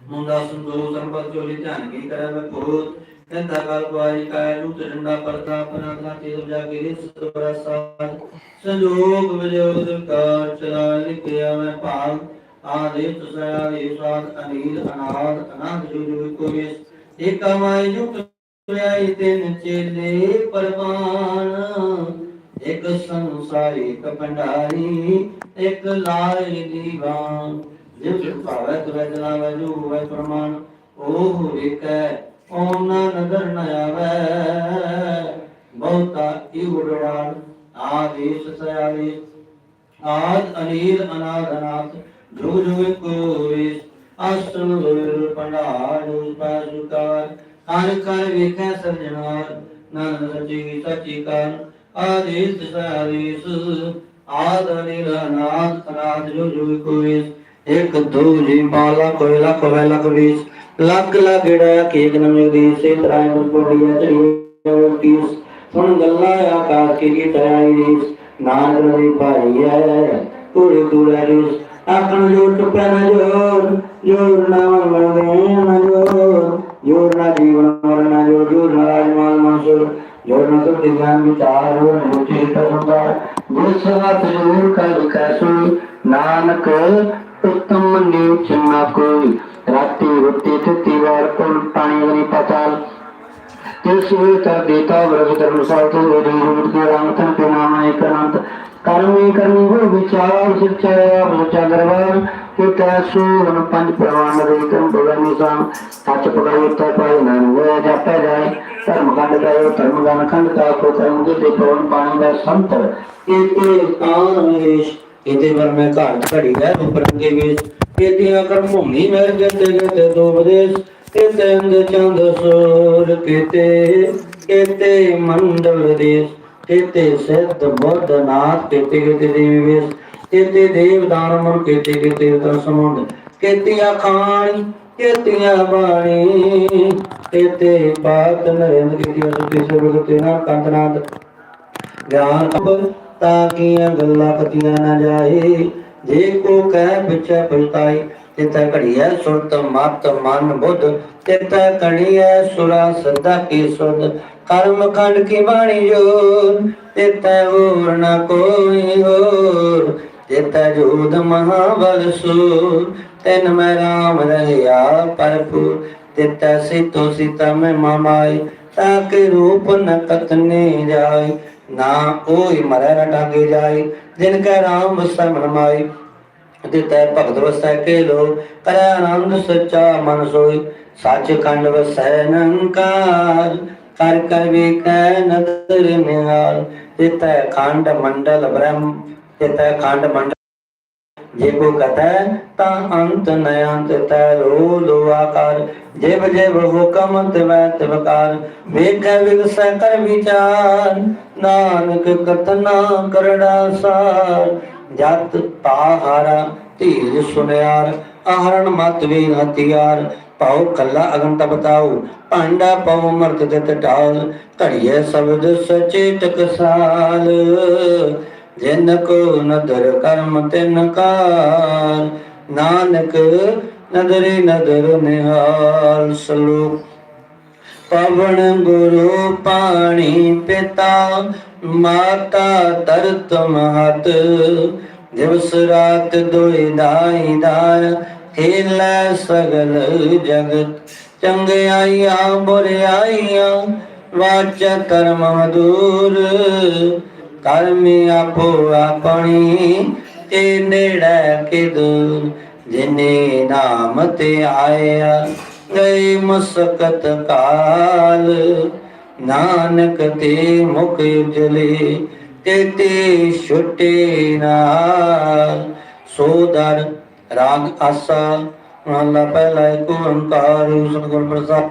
ਮੁੰਡਾ ਸੰਤੋਖ ਸੰਪਤ ਚੋਰੀ ਧਿਆਨ ਕੀ ਕਰੇ ਮੈਂ ਕੋਤ ਕਹਿੰਦਾ ਕਾਲ ਕੁਆਰੀ ਕਾਇ ਰੂਪ ਡੰਡਾ ਪਰਦਾ ਪਰਾਤਨਾ ਤੇ ਜਾ ਕੇ ਇਸ ਪ੍ਰਸਾਦ। ਸੰਜੋਗ ਵਿਜੋਗ ਕਾਰ ਚਲਾ ਲਿਖਿਆ ਮੈਂ ਭਾਗ ਆਦੇਸ਼ ਸਇਆ ਈਸ਼ਾਦ ਅਨੀਲ, ਅਨਾਦ, ਅਨੰਦ ਜੋ ਜੋ ਕੋਈ ਏਕ ਮਾਇ ਜੁਟ ਵਿਆਈ ਤਿੰਨ ਚੇਲੇ ਪਰਵਾਨ ਇੱਕ ਸੰਸਾਰੀ ਇੱਕ ਭੰਡਾਰੀ, ਇੱਕ ਲਾਇ ਦੀਵਾਨ। ਜਿਸ ਭਾਵੈ ਤੁਰੈ ਜਨਾ ਵਜੂ ਵੈ ਪ੍ਰਮਾਨ ਉਹ ਵੇਖੈ, ਓਮ ਨਾ ਨਦਰ ਨ ਆਵੈ। ਬਹੁਤਾ ਹੀ ਉਡਵਾਨ ਆਦੇਸ਼ ਸਿਆਲੇ ਆਦ ਅਨੀਲ ਅਨਾਦ ਅਨਾਥ ਜੁਗ ਜੁਗ ਕੋਈ ਅਸਲ ਪੰਡਾਰ ਪਾਸੁਕਾਰ ਹਰ ਕਰ ਵੇਖੈ ਸਰਜਨਾਰ ਨਾਨਕ ਸੱਚੀ ਸੱਚੀ ਕਰ। ਆਦੇਸ਼ ਸਾਰੀਸ ਆਦ ਅਨੀਲ ਅਨਾਦ ਅਨਾਥ ਜੁਗ ਜੁਗ ਕੋਈ ਇੱਕ ਦੋ ਜੀ ਬਾਲਾ ਕੋਈ ਲੱਖ ਵੇ ਲੱਖ ਵੀਸ ਲੱਖ ਲਗੜਾ ਕੇਕ ਨਮੇ ਸੇ ਤਰਾਇ ਕੋੜੀਆ ਚੜੀ ਕੀਸ ਸੁਣ ਗੱਲਾਂ ਆਕਾਸ਼ ਕੀ ਕੀ ਤਰਾਈ ਰੀਸ ਨਾਨਕ ਦੀ ਭਾਈ ਹੈ ਕੁੜੇ ਕੁੜੇ ਰੀਸ ਆਖਣ ਜੋ ਟੁਪੈ ਨਾ ਜੋਰ ਜੋਰ ਨਾ ਮਰਦੇ ਨਾ ਜੋਰ। ਜੋਰ ਨਾ ਜੀਵਨ ਮਰਨ ਜੋਰ ਜੋਰ ਨਾ ਰਾਜਮਾਨ ਮਨਸੂਰ। ਜੋਰ ਨਾ ਤੁਮ ਗਿਆਨ ਵਿਚਾਰ ਹੋ ਮੁਚੇ ਤਸੰਦਾ ਜਿਸ ਹੱਥ ਜੋਰ ਕਾ ਵਿਕਾਸੂ ਨਾਨਕ ਉਤਮ ਨੀਚ ਨਾ ਕੋਈ ਰਾਤੀ ਰੁੱਤੀ ਤਿੱਤੀ ਵਾਰ ਕੋਲ ਪਾਣੀ ਵਰੀ ਪਤਾਲ ਤਿਸ ਵੇ ਕਰ ਦੇਤਾ ਵਰਗ ਧਰਮ ਸਾਥ ਵੇਦੀ ਰੂਪ ਕੇ ਰਾਮ ਤਨ ਕੇ ਨਾਮ ਏਕ ਅਨੰਤ ਕਰਮੀ ਕਰਮੀ ਹੋ ਵਿਚਾਰ ਸੱਚਾ ਬਚਾ ਦਰਬਾਰ ਕਿ ਤੈਸੂ ਹਨ ਪੰਜ ਪ੍ਰਵਾਨ ਦੇ ਕਰਮ ਬਗਨ ਨਿਸ਼ਾਨ ਸੱਚ ਪਗਾਈ ਉੱਤੇ ਪਾਈ ਨਾਮ ਹੋਇਆ ਜਾਪੈ ਜਾਏ ਧਰਮ ਖੰਡ ਗਾਇਓ ਧਰਮ ਗਨ ਖੰਡ ਕਾ ਕੋ ਕਰਮ ਦੇ ਪਵਨ ਪਾਣੀ ਦਾ ਸੰਤ ਇਤੇ ਕਾਨ ਹਮੇਸ਼ ਇਤੇ ਵਰ ਮੈਂ ਘਰ ਘੜੀ ਹੈ ਉਪਰੰਗੇ ਵੇਸ਼ ਇਤਿਆ ਕਰਮ ਭੂਮੀ ਮੇਰ ਗਤੇ ਗਤੇ ਦੋ ਵਿਦੇਸ਼ ਕਿਤੇ ਅੰਦ ਚੰਦ ਸੂਰ ਕਿਤੇ ਕਿਤੇ ਮੰਡਲ ਦੇਸ਼, ਕਿਤੇ ਸਿੱਧ ਬੁੱਧ ਨਾਥ, ਕਿਤੇ ਕਿਤੇ ਦੇਵੀ ਵੇਸ਼, ਕਿਤੇ ਦੇਵ ਦਾਨਵ ਕਿਤੇ ਕਿਤੇ ਦਸਮੁੰਡ ਕਿਤਿਆ ਖਾਣੀ, ਕਿਤਿਆ ਬਾਣੀ, ਕਿਤੇ ਬਾਤ ਨਰਿੰਦ, ਕਿਤਿਆ ਸੁਤੀ ਸੁਰਗਤੇ ਨਾ ਕੰਤਨਾਦ ਗਿਆਨ ਅਬ ਤਾਂ ਕੀਆਂ ਗੱਲਾਂ ਪਤੀਆਂ ਨਾ ਜਾਏ। ਜੇ ਕੋ ਕਹਿ ਪਿਛੇ ਪਛਤਾਈ ਤਿਤੈ ਘੜੀਐ ਸੁਰਤ, ਮਤ, ਮਨ, ਬੁੱਧ। ਤਿਤੈ ਘੜੀਐ ਸੁਰਾ, ਸਦਾ ਕੀ ਸੁਧ। ਕਰਮ ਖੰਡ ਕੀ ਬਾਣੀ ਜੋ ਤਿਤੈ ਹੋਰ ਨ ਕੋਈ ਹੋਰ। ਤਿਤੈ ਜੋਦ ਮਹਾਬਲ ਸੂਰ, ਤੈਨ ਮੈਂ ਰਾਮ ਰਹਿਆ ਪਰਪੂਰ ਤਿਤੈ ਸਿਤੋ ਸੀਤਾ ਮੈਂ ਮਾਮਾਈ ਤਾਕੇ ਰੂਪ ਨ ਕਤਨੇ ਜਾਏ। ਨਾ ਕੋਈ ਮਰੈ ਨ ਡਾਂਗੇ ਜਾਏ, ਜਿਨ ਕੈ ਰਾਮ ਵਸੈ ਮਨ ਮਾਈ ਦਿੱਤੈ ਭਗਤ ਵਸੈ ਕੇ ਲੋ ਕਰੈ ਆਨੰਦ ਸੱਚਾ ਮਨ ਸੋਈ ਸੱਚ ਖੰਡ ਵਸੈ ਨੰਕਾਰ ਕਰ ਕਰ ਵੇਖੈ ਨਦਰ ਨਿਹਾਲ। ਦਿੱਤੈ ਖੰਡ ਮੰਡਲ ਬ੍ਰਹਮ, ਦਿੱਤੈ ਖੰਡ ਮੰਡਲ ਜੇ ਕੋ ਕਤੈ ਤਾਂ ਅੰਤ ਨ ਅੰਤ ਤੈ ਰੋ ਲੋ ਜਿਵ ਜਿਵ ਹੁਕਮ ਤਿਵੈ ਤਿਵਕਾਰ ਵੇਖੈ ਵਿਗਸੈ ਕਰ ਵਿਚਾਰ। ਨਾਨਕ ਕਤਨਾ ਕਰੜਾ ਸਾਰ। ਜਤ ਪਾਹਾਰਾ ਧੀਰ ਸੁਨਿਆਰ। ਆਹਰਣ ਮਤ ਵੀ ਹਥਿਆਰ। ਪਾਉ ਕੱਲਾ ਅਗਨ ਤ ਬਤਾਉ ਭਾਂਡਾ ਪਾਉ ਮਰਤ ਤੇ ਟਟਾਲ ਘੜੀਏ ਸ਼ਬਦ ਸਚੇ ਟਕਸਾਲ ਜਿਨ ਕੋ ਨਦਰ ਕਰਮ ਤਿਨ ਕਾਰ, ਨਾਨਕ ਨਦਰੇ ਨਦਰ ਨਿਹਾਲ ਸਲੋਕ। ਪਵਨ ਗੁਰੂ ਪਾਣੀ ਪਿਤਾ, ਮਾਤਾ ਤਰਤ ਮਹਤ, ਦਿਵਸ ਰਾਤ ਦੋਇ ਦਾਈ ਦਾਇ ਖੇਲੇ ਸਗਲ ਜਗਤ। ਚੰਗਿਆਈਆਂ ਬੁਰਿਆਈਆਂ ਵਾਚ ਕਰਮ ਮਧੂਰ ਕਰਮੀ ਆਪੋ ਆਪਣੀ, ਤੇ ਨੇੜੇ ਕਿ ਦੂਰ ਜਿਨੇ ਨਾਮ ਤੇ ਆਇਆ ਗਏ ਮੁਸਕਤ ਕਾਲ। ਨਾਨਕ ਤੇ ਮੁਖ ਉਜਲੇ ਤੇ ਤੇ ਛੁਟੇ ਨਾਲ। ਸੋਦਰ ਰਾਗ ਆਸਾ, ਮਹਲਾ ਪਹਿਲਾ ਏਕ ਓੰਕਾਰ, ਸਤਿਗੁਰ ਪ੍ਰਸਾਦ।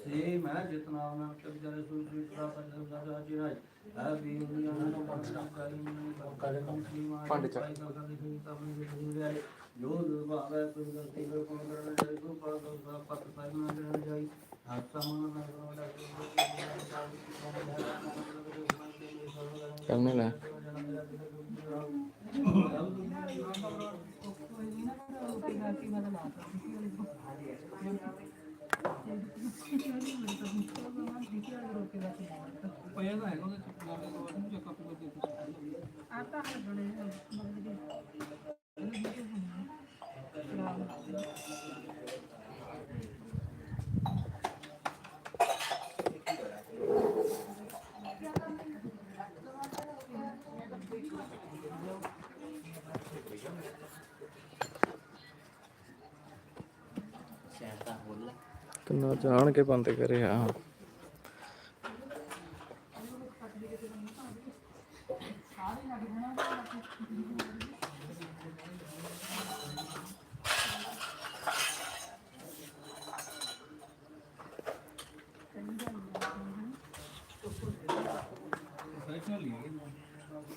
ਸੇ ਮੈਂ ਜਿਤਨਾ ਮੈਂ ਕਬ ਜਰੇ ਸੁਈ ਸੁਈ ਸਦਾ ਪੰਜ ਸਦਾ ਜਾ ਜੀ ਰਾਜ ਆ ਵੀ ਦੁਨੀਆ ਨੂੰ ਪੰਡਾ ਕਾਲੀ ਮਨ ਕਾਲੇ ਕੰਮ ਸੀ ਮਾ ਪੰਡ ਚ ਕਰ ਕਰ ਦੇਖੀ ਤਾਂ ਮੈਂ ਜੀ ਰਿਹਾ ਜੋ ਜੋ ਭਾਵੈ ਕੋਈ ਗਲਤੀ ਕਰ ਕੋਣ ਕਰਨ ਜਾਈ ਕੋ ਪਰ ਦਾ ਪਤ ਪਾਈ ਨਾ ਕਰਨ ਜਾਈ ਹਾਸਾ ਮਨ ਨਾ ਕਰਨਾ ਕਰਨੇ ਲੈ ਪਿਆ ਤਾਂ ਹੈਗਾ ਉਹਦੇ ਚ ਲਾ ਕੇ ਦਵਾ ਨੂੰ ਦੇ ਕਿੰਨਾ ਜਾਣ ਕੇ ਬੰਦ ਹੂੰ ਨੂੰ ਹਾਰੇ ਮਤੋ ਰੋਜ਼ਾਰ ਕੇ ਵਾਈ ਬੰਦੇ ਖੜਿਆ ਦੇਰੀ ਮਾਤੋ ਨਹੀਂ ਸਭ ਸਮਝ ਨੂੰ ਸੁਤਰਿਆ ਮਤੋ ਸਭ ਸੰਬਲ ਪਾਇ ਨੂੰ ਤਰਿਆ ਧਰਨ ਪਿਤਾ ਲੋਕ ਬੰਦਾ ਕੋ ਨਹੀਂ ਸੁਤਰਿਆ ਸਿਰ ਸਿਰੇ ਹੋਇ ਦਾ ਹੋਇ ਨੂੰ ਕੋਪਰਿਆ ਊਡੇ ਊਡਿਆ ਤੇ ਸਰਿਆ ਇਹਨ ਕਮ ਨੂੰ ਕਲਾ ਕੋ ਅੰਦਰ ਸਰ ਤੇ ਨਾਮ ਦਾ ਕੋ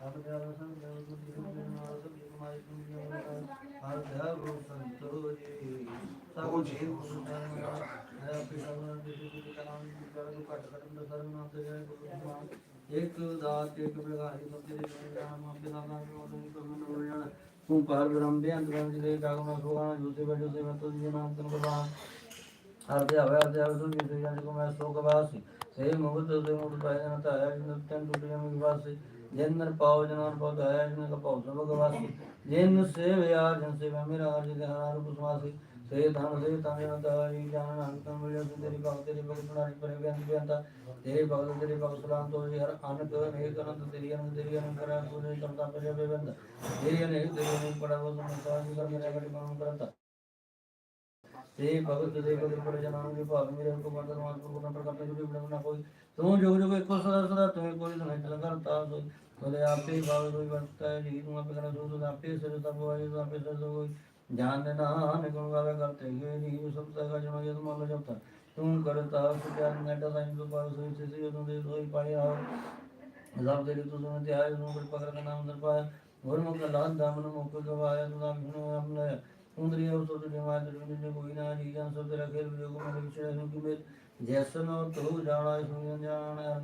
ਨੂੰ ਪਾਲ ਅਬ ਜਾਲ ਸੰਗ ਦੇਵ ਗੁਰੂ ਜੀ ਨੇ ਨਾਲ ਸਭ ਜੀ ਕਮਾਈ ਦੁਨੀਆ ਵਿੱਚ ਹਰ ਧਿਆਨ ਰੂਪ ਸੰਤੋ ਜੀ। ਸਭ ਜੀਵ ਗੁਰੂ ਨਾਮ ਹੈ ਪਿਤਾ ਨਾਮ ਦੇ ਜੀ ਦੇ ਨਾਮ ਦੀ ਕਰ ਨੂੰ ਘਟ ਘਟ ਦਾ ਸਰਮ ਨਾਮ ਤੇ ਜੈ ਗੁਰੂ ਨਾਮ ਇੱਕ ਦਾਤ ਇੱਕ ਬਿਗਾਰੀ ਬੰਦੇ ਦੇ ਨਾਮ ਆਪੇ ਨਾਮ ਨਾਮ ਨੂੰ ਉਹਨੂੰ ਕਰਨ ਨੂੰ ਹੋ ਜਾਣਾ ਤੂੰ ਪਾਰ ਬ੍ਰਹਮ ਦੇ ਅੰਦਰ ਵਿੱਚ ਦੇ ਗਾਗਮਾ ਸੋਣਾ ਜੁਸੇ ਬਜੋ ਸੇ ਮੈਂ ਤੁਝੇ ਨਾਮ ਤਨ ਬਵਾ ਅਰਧਿਆ ਹੋਇਆ ਅਰਧਿਆ ਹੋਇਆ ਤੁਝੇ ਸੇ ਜਾਨ ਕੋ ਮੈਂ ਸੋਗ ਵਾਸੀ। ਸੇ ਮੁਗਤ ਤੇ ਮੁਗਤ ਪਾਇਆ ਜਨ ਤਾਇਆ ਜਨ ਤਨ ਟੁੱਟ ਜਮ ਵਾਸੀ। ਜਿਨ ਨਰ ਪਾਉ ਜਨਾਨ ਪਾਉ ਤਾਇਆ ਜਨ ਕਾ ਪਾਉ ਸਭ ਵਾਸੀ। ਜਿਨ ਸੇਵਿਆ ਜਨ ਸੇਵਾ ਮੇਰਾ ਹਰ ਜਿ ਹਰ ਰੂਪ ਸਮਾਸੀ ਸੇ ਧਨ, ਸੇ ਤਾਂ ਜਨ ਤਾਈ ਜਾਨ ਅੰਤ ਮਿਲਿਆ ਤੇਰੀ ਭਗਤ ਤੇਰੀ ਭਗਤ ਬਣਾਈ ਪਰੇ ਬੇਅੰਤ ਬੇਅੰਤਾ ਤੇਰੇ ਭਗਤ ਤੇਰੇ ਭਗਤ ਸਲਾਮ ਤੋਂ ਜੀ ਹਰ ਅਨਕ ਅਨੇਕ ਅਨੰਤ, ਤੇਰੀ ਅਨੰਤ ਤੇਰੀ ਅਨੰਤ ਕਰਾ ਸੋਨੇ ਕਰਤਾ ਪਰੇ ਬੇਅੰਤ ਤੇਰੀ ਅਨੇਕ ਤੇਰੀ ਅਨੇਕ ਪੜਾ ਉਹ ਸਮਝਾ ਜੀ ਕਰ ਮੇਰਾ ਗੜੀ ਮਾਨ ਕਰਤਾ। ਤੇ ਭਗਤ ਦੇ ਭਗਤ ਬੜੇ ਜਨਾਂ ਦੇ ਭਾਗ, ਮੇਰੇ ਕੋ ਬੰਦ ਮਾਨ ਕੋ ਨੰਬਰ ਕਰਤੇ ਜੋ ਵੀ ਕੋਈ। ਤੂੰ ਜੋ ਜੋ ਇੱਕੋ ਸਦਾ ਸਦਾ, ਤੂੰ ਕੋਈ ਨਹੀਂ ਚਲ ਕਰਤਾ ਸੋ ਬੋਲੇ ਆਪੇ ਭਾਗ ਕੋਈ ਵਰਤਾ ਹੈ ਜੀ ਤੂੰ ਆਪੇ ਕਰਨਾ ਜੋ ਤੂੰ ਆਪੇ ਸਿਰ ਤਬ ਹੋਏ ਤੂੰ ਆਪੇ ਸਿਰ ਕੋਈ ਜਾਣ ਨਾ ਨਿਗਮ ਗਾਵੇ ਕਰਤੇ ਗਏ ਨਹੀਂ ਸਭ ਤੱਕ ਜਨੋ ਜਦ ਮੰਨ ਜਪਤਾ ਤੂੰ। ਕਰਤਾ ਸੁਜਾਨ ਨੇਟਾ ਸਾਈਂ ਤੋਂ ਪਾਸ ਹੋਈ ਸੀ ਜਦੋਂ ਦੇ ਹੋਈ ਪਾਇਆ ਰੱਬ ਦੇ ਤੂੰ ਸੁਣ ਤੇ ਆਇਆ ਨੂੰ ਕੋਈ ਪਕੜ ਕੇ ਨਾਮ ਅੰਦਰ ਪਾਇਆ। ਗੁਰਮੁਖ ਲਾਨ ਦਾਮਨ ਮੁਖ ਗਵਾਇਆ, ਤੂੰ ਨਾਮ ਨੂੰ ਆਪਣੇ ਉਂਦਰੀ ਉਹ ਤੋਂ ਦੇ ਮਾਰ ਦੇ ਨੇ ਕੋਈ ਨਾ ਜੀ ਜਾਂ ਸਭ ਤੇਰਾ ਖੇਲ ਜੋ ਕੋ ਮੇਰੇ ਵਿਚੇ ਨੂੰ ਕਿ ਮੇ ਜੈਸਨ ਤੂੰ ਜਾਣਾ ਸੁਣ ਜਾਣ ਅਰਨੂੰ ਤੇਰੇ ਅਗਵਾਨ ਇਹਨਾਂ ਦੇ ਤੁਮ ਸੂ ਪਾਇਆ ਸਜੀ ਨਾਮ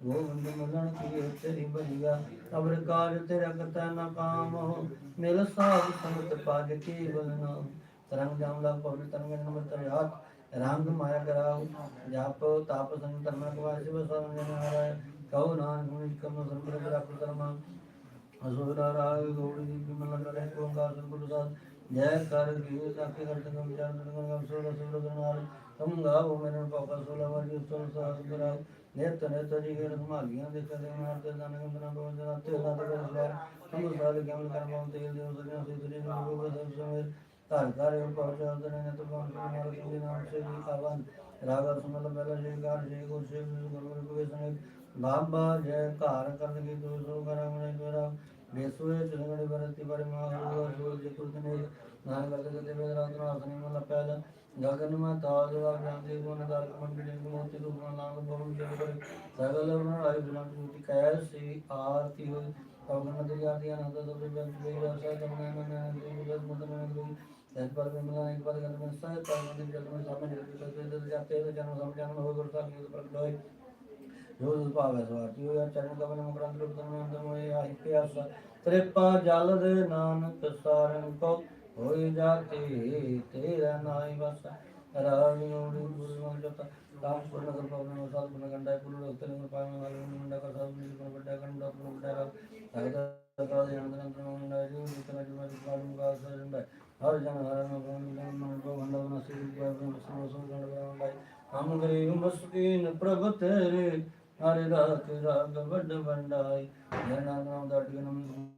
ਮਨ ਇਹ ਕਰਨਾ ਚੇਤ ਸਮੂੜ ਮਨ ਹਰ ਬਿ ਸਰਤ ਤੇਰੇ ਗੁਣ ਲਿਆ ਨਾ ਹੋ ਜਿ ਜਿਦੋਂ ਤੇ ਪੜਿਆ ਮੁਖ ਨੂੰ ਜਨ ਪਾਇਆ ਪਰਮ ਦਾ ਨਾਮ ਕਿਨ ਵਿਧਾਨ ਬਣਾ ਵਿਸਰ ਯਾਦ ਮਲ ਪੰਜਵਾ ਕਈ ਪਰਮਾਨ ਗੁਰਿਆ ਗੋਬਿੰਦ ਮਲਣ ਕੀ ਤੇਰੀ ਬਜੀਆ ਅਬਰ ਕਾਜ ਤੇਰਾ ਕਰਤਾ ਨਾ ਕਾਮ ਮਿਲ ਸਾਧ ਸੰਗਤ ਪਾਜ ਕੀ ਬਲਨਾ ਤਰੰਗ ਜਾਮ ਲਾ ਪਵਿੱਤਰ ਤਰੰਗ ਨਮਰ ਤਰਿਆਤ ਰੰਗ ਮਾਇਆ ਕਰਾਉ ਜਪ, ਤਾਪ, ਸੰਗ, ਧਰਮ ਕਵਾਇ ਸਿਵ ਸਰਨ ਜਨ ਹਰਾਇ ਕਉ ਨਾਨਕ ਮੁਨਿ ਕਮ ਸਰਬਰ ਬਰਾਪ ਕਰਮਾ ਅਸੁਰਾ ਰਾਗ ਗੋੜੀ ਦੀ ਬਿਮਲ ਕਰੇ ਓੰਕਾਰ ਸਤਿਗੁਰੂ ਸਾਹਿਬ ਜੈ ਕਰ ਕੀ ਸਾਖੀ ਕਰ ਤੰਗਮ ਜਾਨ ਤੰਗਮ ਗਮ ਸੋਲ ਸੋਲ ਗਨਾਰ ਤੁਮ ਗਾਵੋ ਮੇਰੇ ਪਾਪਾ ਸੋਲਾ ਵਰਗੀ ਸੋਲ ਸਾਸ ਗੁਰਾ ਨਿਤ ਨਿਤ ਜੀ ਗੇਰ ਸੰਭਾਲੀਆਂ ਦੇ ਕਦੇ ਮਾਰ ਤੇ ਦਾਨ ਗੰਦਨਾ ਬੋਲ ਜਨਾ ਤੇ ਸਾਧ ਕਰ ਸਵਾਰ ਤੁਮ ਸਾਧ ਗਿਆਨ ਕਰਮ ਤੇ ਦੇ ਸਰੀਆਂ ਸੇ ਸਰੀਆਂ ਨੂੰ ਗੋਬਿ ਸਭ ਸਮੇਤ ਘਰ ਘਰ ਇਹ ਪਹੁੰਚਾ ਦੇ ਨੇ ਤੋ ਬਾਣ ਮਾਰ ਕੇ ਨਾਮ ਸੇ ਜੀ ਆਵਨ ਰਾਗ ਸੁਮਲ ਬਲ ਜੇ ਗਾਰ ਜੇ ਗੁਰ ਸੇ ਗੁਰੂ ਗੁਰੂ ਸੰਗ ਬਾਬਾ ਜੈ ਘਰ ਕਰਨ ਕੀ ਦੋ ਸੋ ਕਰਾਂ ਮਨੇ ਮੇਰਾ ਬੇਸੁਏ ਚਲਗੜੇ ਬਰਤੀ ਬੜੇ ਮਾ ਗੁਰੂ ਤੁਰਦਨੇ ਨਾਮ ਕਰਦੇ ਤੇ ਵੇਦ ਰਾਤ ਨੂੰ ਆਸਨੀ ਮਨ ਪਹਿਲਾ ਗਗਨ ਮਾ ਤਾਜ ਦਾ ਜਾਂਦੇ ਗੁਣ ਦਰ ਮੰਡੀ ਦੇ ਮੋਤੀ ਰੂਪ ਨਾਲ ਨਾਮ ਬੋਲ ਜੇ ਕਰੇ ਸਗਲ ਉਹਨਾਂ ਆਈ ਬਿਨਾਂ ਟੂਟੀ ਕੈ ਸੀ ਆਰਤੀ ਹੋਈ ਪਵਨ ਨਦੀ ਆਦੀ ਆਨੰਦ ਤੋਂ ਜਨ ਦੇ ਰਸਾ ਜਮਨਾ ਮਨ ਦੇ ਬੁੱਧ ਮੁੰਦ ਮਨ ਦੇ ਤਦ ਪਰ ਮੈਂ ਮਨ ਇੱਕ ਪਰ ਗਨ ਮੈਂ ਸਾਹਿਬ ਪਰ ਮੰਦਿਰ ਜਦ ਮੈਂ ਸਾਹਮਣੇ ਜਿਹੜੇ ਤੇ ਤੇ ਜਾਤੇ ਤੇ ਜਨਮ ਸਮਝਾਨ ਹੋ ਗੁਰ ਸਾਹਿਬ ਜੀ ਪ੍ਰਗਟ ਹੋਏ ਜੋ ਭਾਵ ਹੈ ਸਵਾਤੀ ਹੋਇਆ ਚਰਨ ਕਮਲ ਮੁਕਰੰਦ ਰੂਪ ਤਨ ਅੰਦਰ ਹੋਏ ਆਹੀ ਪਿਆਸਾ ਤ੍ਰਿਪਾ ਜਲ ਦੇ ਨਾਨਕ ਸਾਰਨ ਕੋ ਹੋਈ ਜਾਤੀ ਤੇਰਾ ਨਾਈ ਬਸ ਰਾਵੀ ਓੜੀ ਗੁਰੂ ਮਨ ਜਪ। ਰਾਮ ਪੁਰਨ ਕਰ ਪਵਨ ਸਾਧ ਗੁਣ ਗੰਡਾ ਪੁਰੂ ਰੋਤੇ ਨੂੰ ਪਾਵਨ ਵਾਲੇ ਨੂੰ ਮੁੰਡਾ ਕਰ ਸਾਧ ਮਿਲ ਗੁਣ ਵੱਡਾ ਗੰਡਾ ਪੁਰੂ ਵੱਡਾ ਕਰ ਸਾਹਿਦਾ ਕਰਾ ਦੇ ਅੰਦਰ ਅੰਦਰ ਨੂੰ ਮੁੰਡਾ ਜੀ ਜਿਤਨਾ ਜੁਮਾ ਦੀ ਪਾਲ ਨੂੰ ਗਾ ਸਰੰਦਾ ਹਰ ਜਨ ਹਰ ਨੂੰ ਬ੍ਰਹਮ ਜਨ ਮਨ ਕੋ ਗੰਡਾ ਬਨਾ ਸੀ ਗੁਰੂ ਬ੍ਰਹਮ ਸੋ ਸੋ ਗੰਡਾ ਬ੍ਰਹਮ ਹਮ ਗਰੀਬ ਮਸਕੀਨ ਪ੍ਰਭ ਤੇਰੇ, ਹਰਿ ਰਾਤ ਰਾਗ ਵੱਡ ਵੰਡਾਈ ਜਨਾ ਨਾਮ ਦਾ ਟਿਕਨਮ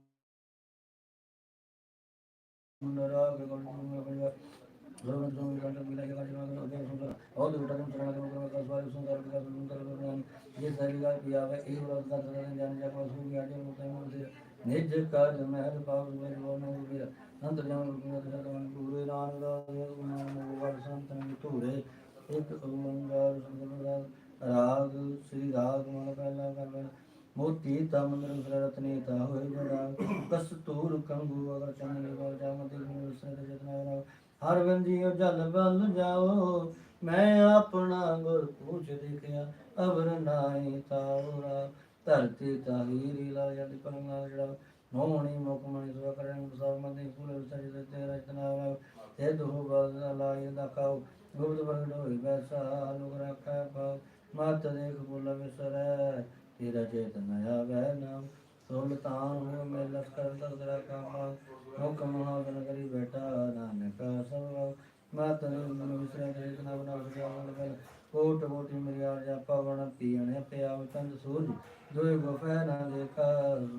ਨਿਜ ਕਾਜ ਮਹਿਲ ਪਾਵ ਮੇਰੇ ਬੋਨੋ ਵੀਰ ਅੰਤ ਜਾਨ ਰੂਪ ਦਾ ਤਵਨ ਨਾਮ ਦਾ ਗੁਨਾਹ ਨੂੰ ਸੰਤਨ ਧੂਰੇ ਇੱਕ ਓੰਕਾਰ ਸੁੰਦਰ ਰਾਗ ਸ੍ਰੀ ਰਾਗ ਮਨ ਪਹਿਲਾ ਕਰ ਮੋਤੀ ਤਮਨ ਰਤਨੇ ਤਾ ਹੋਏ ਜੜਾ ਕਸਤੂਰ ਕੰਗੂ ਅਗਰ ਚੰਨੇ ਕੋ ਜਾਮਤੀ ਗੁਰੂ ਸਰ ਜਤਨਾ ਨਾ ਹਰ ਬੰਜੀਓ ਜਲ ਬਲ ਜਾਓ। ਮੈਂ ਆਪਣਾ ਗੁਰ ਪੂਛ ਦੇਖਿਆ, ਅਵਰ ਨਾਹੀ ਤਾਉਰਾ ਧਰਤੀ ਤਾਹੀਰੀ ਲਾ ਜਦ, ਪਰਮਾ ਜੜਾ ਮੋਹਣੀ ਮੁਖ ਮਣੀ ਸਵਾ ਕਰਨ ਸਭ ਮੰਦੇ ਫੁੱਲ ਸਜਦੇ ਤੇਰਾ ਇਤਨਾ ਤੇ ਦੋ ਬਲ ਲਾਇ ਦਾ ਕਾਉ ਗੁਰਦ ਪ੍ਰਗਟ ਹੋਈ ਵੈਸਾ ਲੋਕ ਰੱਖੈ ਪਾਉ ਮਤ ਦੇਖ ਬੋਲ ਵਿਸਰੈ ਤੇਰਾ ਚੇਤਨ ਆਵੈ ਨਾਮ ਸੁਲਤਾਨ ਹੋ ਮੈਂ ਲਸ਼ਕਰ ਦਰਦਰਾ ਕਾਮਾ। ਹੁਕਮ ਹਾਜ਼ਰ ਕਰੀ ਬੈਠਾ ਨਾਨਕ ਸਭ ਮਤ ਮਨ ਵਿਸਰੈ ਚੇਤਨ ਬਨਾ ਸੁਜਾਨ ਬਲ ਕੋਟ ਕੋਟਿ ਮਰਿਆ ਜਾ ਪਵਨ ਪੀਣੇ ਪਿਆ ਚੰਦ ਸੂਰਜ। ਦੋਇ ਗੋਫੈ ਨਾ ਦੇਖਾ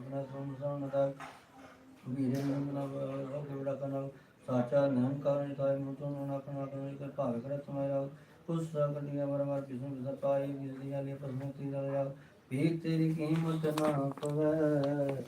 ਨਾ ਸੁਨ ਸੁਨ ਦਾ। ਵੀਰੇ ਨੰਦਨਾ ਰੋਗ ਵਿੜਾ ਕਨਾ ਸਾਚਾ ਨਾਮ ਕਾਰਨ ਤਾਇ ਮੁਤੋਂ ਨਾ ਕਨਾ ਕਨਾ ਕਰ ਭਾਵ ਕਰ ਤੁਮਾਰਾ ਉਸ ਸੰਗਨੀਆਂ ਮਰ ਮਰ ਕਿਸਮ ਵਿਦ ਪਾਈ ਜਿਸ ਦੀਆਂ ਲਈ ਦਾ ਵੀ ਤੇਰੀ ਕੀਮਤ ਨਾ ਪਵੈ।